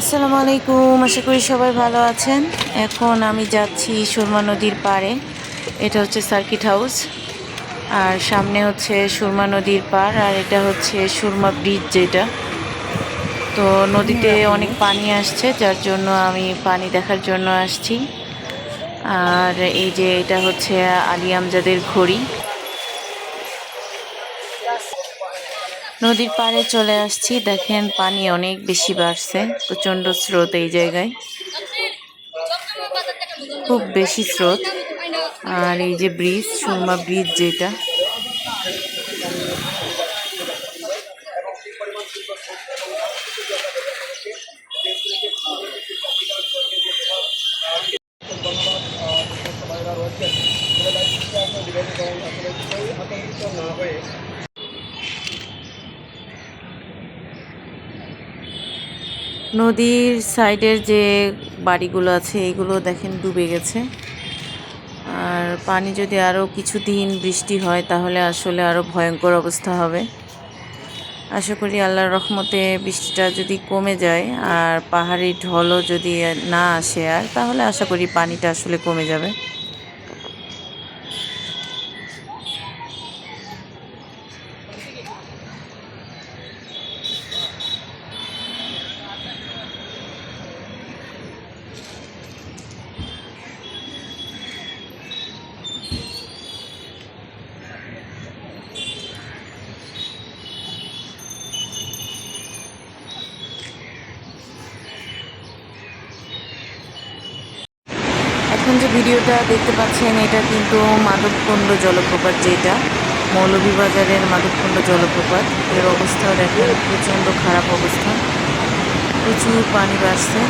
আসসালামু আলাইকুম আশা করি সবাই ভালো আছেন। এখন আমি যাচ্ছি সুরমা নদীর পাড়ে। এটা হচ্ছে সার্কিট হাউস আর সামনে হচ্ছে সুরমা নদীর পাড় আর এটা হচ্ছে সুরমা ব্রিজ যেটা। তো নদীতে অনেক পানি আসছে যার জন্য আমি পানি দেখার জন্য আসছি। আর এই যে এটা হচ্ছে আলী আমজাদের ঘড়ি। নদীর পাড়ে চলে আসছি। দেখেন পানি অনেক বেশি বাড়ছে, প্রচণ্ড স্রোত এই জায়গায়। খুব বেশি স্রোত। আর এই যে ব্রিজ, সুরমা ব্রিজ যেটা। নদীর সাইডের যে বাড়িগুলো আছে, এগুলো দেখেন ডুবে গেছে। আর পানি যদি আরও কিছুদিন বৃষ্টি হয়, তাহলে আসলে আরও ভয়ঙ্কর অবস্থা হবে। আশা করি আল্লাহর রহমতে বৃষ্টিটা যদি কমে যায় আর পাহাড়ি ঢলও যদি না আসে আর, তাহলে আশা করি পানিটা আসলে কমে যাবে। এখন যে ভিডিওটা দেখতে পাচ্ছেন, এটা কিন্তু মাধবকুণ্ড জলপ্রপাত যেটা। মৌলভীবাজারের মাধবকুণ্ড জলপ্রপাত। এর অবস্থা দেখেন, প্রচণ্ড খারাপ অবস্থা। প্রচুর পানি বাড়ছে।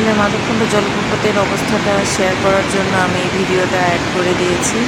আসলে মাধবকুণ্ড জলপ্রপাতের অবস্থাটা শেয়ার করার জন্য আমি এই ভিডিওটা অ্যাড করে দিয়েছি।